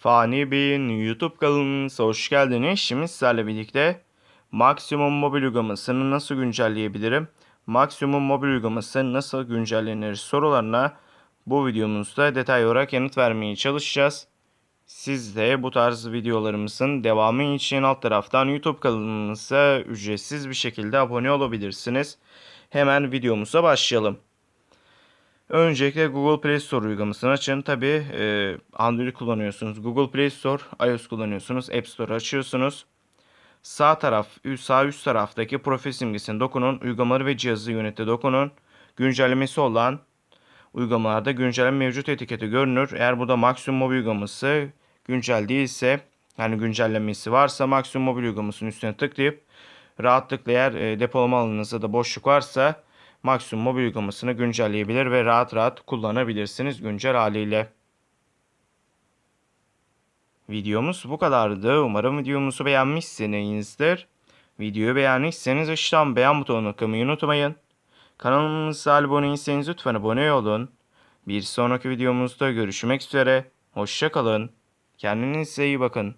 Fani Bey'in YouTube kanalımıza hoş geldiniz. Şimdi sizlerle birlikte Maksimum mobil uygulamasını nasıl güncelleyebilirim? Maksimum mobil uygulaması nasıl güncellenir sorularına bu videomuzda detay olarak yanıt vermeye çalışacağız. Siz de bu tarz videolarımızın devamı için alt taraftan YouTube kanalımıza ücretsiz bir şekilde abone olabilirsiniz. Hemen videomuza başlayalım. Öncelikle Google Play Store uygulamasını açın. Tabi e, Android kullanıyorsunuz. Google Play Store, iOS kullanıyorsunuz. App Store açıyorsunuz. Sağ taraf, sağ üst taraftaki profil simgesine dokunun. Uygulamaları ve cihazı yönete dokunun. Güncellemesi olan uygulamalarda güncelleme mevcut etiketi görünür. Eğer burada maksimum mobil uygulaması güncel değilse yani güncellemesi varsa maksimum mobil uygulamasının üstüne tıklayıp rahatlıkla eğer e, depolama alanınızda da boşluk varsa maksimum mobil uygulamasını güncelleyebilir ve rahat rahat kullanabilirsiniz güncel haliyle. Videomuz bu kadardı. Umarım videomuzu beğenmişsinizdir. Videoyu beğendiyseniz aşağıdan beğen butonuna tıklamayı unutmayın. Kanalımıza abone değilseniz lütfen abone olun. Bir sonraki videomuzda görüşmek üzere. Hoşça kalın. Kendinize iyi bakın.